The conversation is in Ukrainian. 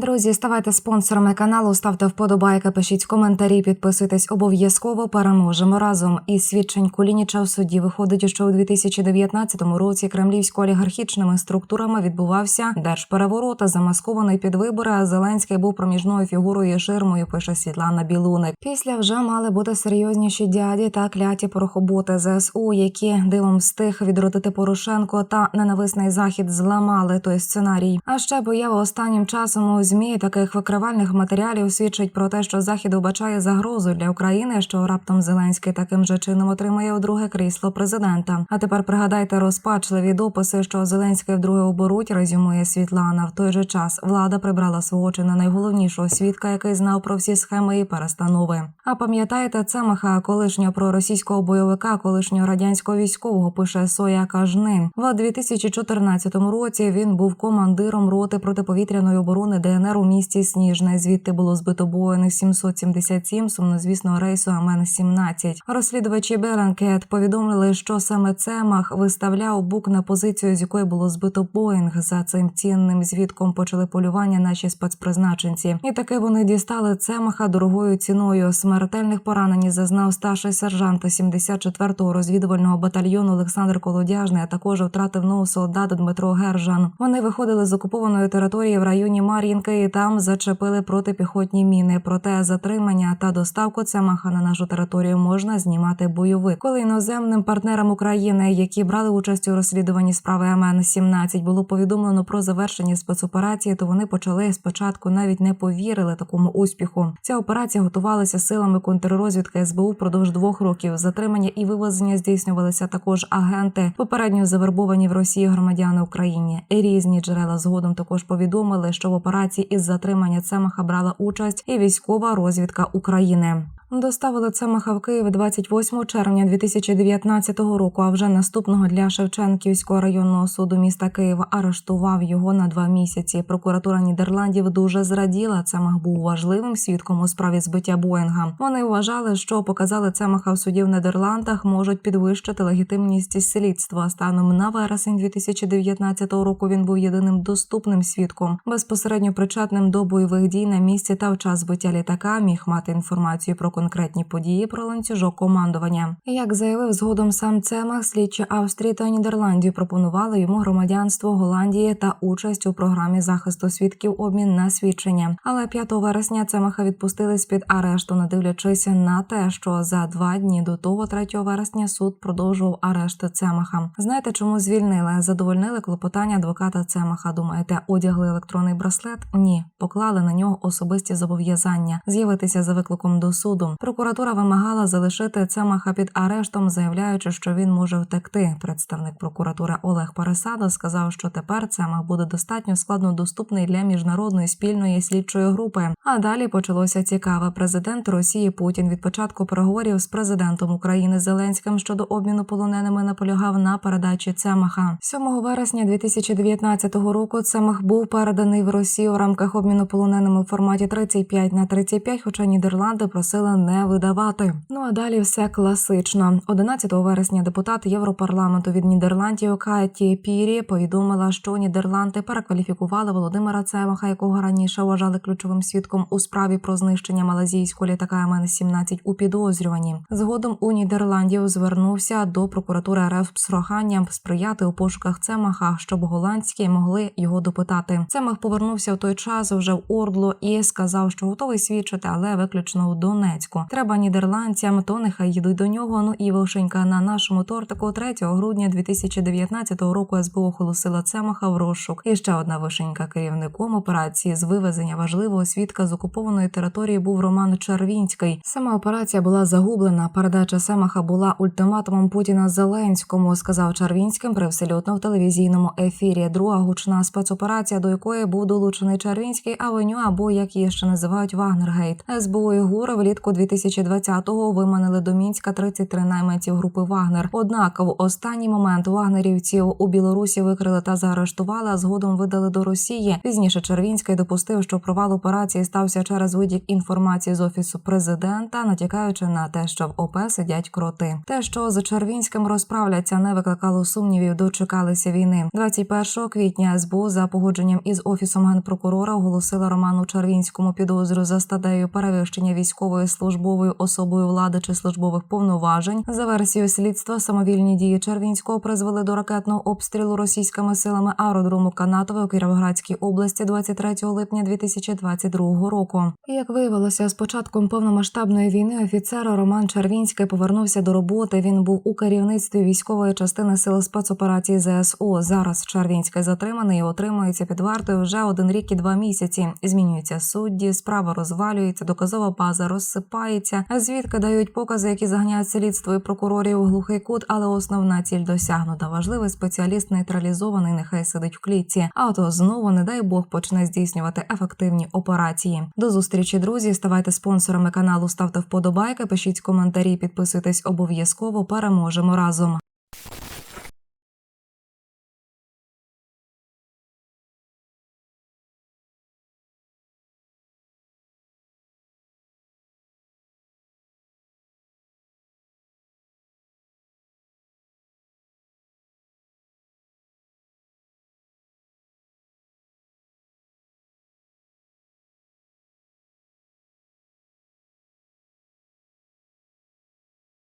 Друзі, ставайте спонсорами каналу, ставте вподобайки, пишіть коментарі, підписуйтесь обов'язково. Переможемо разом. Із свідчень Кулініча в суді виходить, що у 2019 році кремлівсько-олігархічними структурами відбувався держпереворот, замаскований під вибори. А Зеленський був проміжною фігурою ширмою. Пише Світлана Білуник. Після вже мали бути серйозніші дяді та кляті порохоботи ЗСУ, які дивом встиг відродити Порошенко та ненависний захід зламали той сценарій. А ще поява останнім часом у змі таких викривальних матеріалів свідчить про те, що захід вбачає загрозу для України, що раптом Зеленський таким же чином отримає у крісло президента. А тепер пригадайте розпачливі дописи, що Зеленський вдруге оборуть, резюмує Світлана. В той же час влада прибрала свого чи на найголовнішого свідка, який знав про всі схеми і перестанови. А пам'ятаєте Цемаха, колишнього проросійського бойовика, колишнього радянського військового, пише Соя Кажни. В 2014 році він був командиром роти протиповітряної оборони ДНР у місті Сніжне. Звідти було збито Боїнг 777 сумнозвісного рейсу АМН-17. Розслідувачі Беланкет повідомили, що саме Цемах виставляв бук на позицію, з якої було збито Боїнг. За цим цінним звідком почали полювання наші спецпризначенці. І таки вони дістали Цемаха дорогою ціною. Смертельних поранень зазнав старший сержант 74-го розвідувального батальйону Олександр Колодяжний, а також втратив нового солдата Дмитро Гержан. Вони виходили з окупованої території в районі Мар'їнки і там зачепили протипіхотні міни. Проте затримання та доставку Цемаха на нашу територію можна знімати бойовик. Коли іноземним партнерам України, які брали участь у розслідуванні справи МН 17 було повідомлено про завершення спецоперації, то вони почали спочатку навіть не повірили такому успіху. Ця операція готувалася силами контррозвідки СБУ впродовж двох років. Затримання і вивезення здійснювалися також агенти, попередньо завербовані в Росії громадяни України. І Різні джерела згодом також повідомили, що в операції із затримання Цемаха брала участь і військова розвідка України. Доставили Цемаха в Київ 28 червня 2019 року. А вже наступного для Шевченківського районного суду міста Києва арештував його на два місяці. Прокуратура Нідерландів дуже зраділа. Цемах був важливим свідком у справі збиття Боїнга. Вони вважали, що показали Цемаха в суді в Нідерландах можуть підвищити легітимність слідства. Станом на вересень 2019 року він був єдиним доступним свідком, безпосередньо причетним до бойових дій на місці та в час збиття літака. Міг мати інформацію про конкретні події про ланцюжок командування. Як заявив згодом сам Цемах, слідчі Австрії та Нідерландів пропонували йому громадянство Голландії та участь у програмі захисту свідків обмін на свідчення. Але 5 вересня Цемаха відпустили з під арешту, не дивлячись на те, що за два дні до того, 3 вересня, суд продовжував арешт Цемаха. Знаєте, чому звільнили? Задовольнили клопотання адвоката Цемаха. Думаєте, одягли електронний браслет? Ні, поклали на нього особисті зобов'язання з'явитися за викликом до суду. Прокуратура вимагала залишити Цемаха під арештом, заявляючи, що він може втекти. Представник прокуратури Олег Пересада сказав, що тепер Цемах буде достатньо складно доступний для міжнародної спільної слідчої групи. А далі почалося цікаве. Президент Росії Путін від початку переговорів з президентом України Зеленським щодо обміну полоненими наполягав на передачі Цемаха. 7 вересня 2019 року Цемах був переданий в Росію в рамках обміну полоненими в форматі 35 на 35, хоча Нідерланди просили не видавати. Ну а далі все класично. 11 вересня депутат Європарламенту від Нідерландів Каті Пірі повідомила, що Нідерланди перекваліфікували Володимира Цемаха, якого раніше вважали ключовим свідком у справі про знищення малазійського літака МН-17 у підозрюванні. Згодом у Нідерландів звернувся до прокуратури РФ з проханням сприяти у пошуках Цемаха, щоб голландські могли його допитати. Цемах повернувся в той час вже в Ордло і сказав, що готовий свідчити, але виключно у Донецьку. Треба нідерландцям, то нехай їдуть до нього. Ну і вишенька на нашому тортику 3 грудня 2019 року СБУ оголосила Цемаха в розшук. І ще одна вишенька керівником операції з вивезення важливого свідка з окупованої території був Роман Червінський. Сама операція була загублена. Передача Семаха була ультиматумом Путіна Зеленському. Сказав Червінським привселютно в телевізійному ефірі. Друга гучна спецоперація, до якої був долучений Червінський авеню, або як її ще називають Вагнергейт. СБУ і ГУР влітку початку 2020-го виманили до мінська 33 найманців групи Вагнер. Однак в останній момент вагнерівців у Білорусі викрили та заарештували, а згодом видали до Росії. Пізніше Червінський допустив, що провал операції стався через видік інформації з офісу президента, натякаючи на те, що в ОП сидять кроти. Те, що з Червінським розправляться, не викликало сумнівів. Дочекалися війни. 21 квітня СБУ за погодженням із офісом генпрокурора оголосила Роману Червінському підозрю за статтею перевищення військовою службовою особою влади чи службових повноважень. За версією слідства самовільні дії Червінського призвели до ракетного обстрілу російськими силами аеродрому Канатове у Кіровоградській області 23 липня 2022 року. Як виявилося, з початком повномасштабної війни офіцер Роман Червінський повернувся до роботи. Він був у керівництві військової частини сил спецоперації ЗСУ. Зараз Червінський затриманий і отримується під вартою вже один рік і два місяці. Змінюються судді, справа розвалюється, доказова база розсипається. Звідки дають покази, які заганяють слідство і прокурорів у глухий кут, але основна ціль досягнута. Важливий спеціаліст нейтралізований, нехай сидить в клітці. А ото знову, не дай Бог, почне здійснювати ефективні операції. До зустрічі, друзі. Ставайте спонсорами каналу, ставте вподобайки, пишіть коментарі, підписуйтесь обов'язково. Переможемо разом.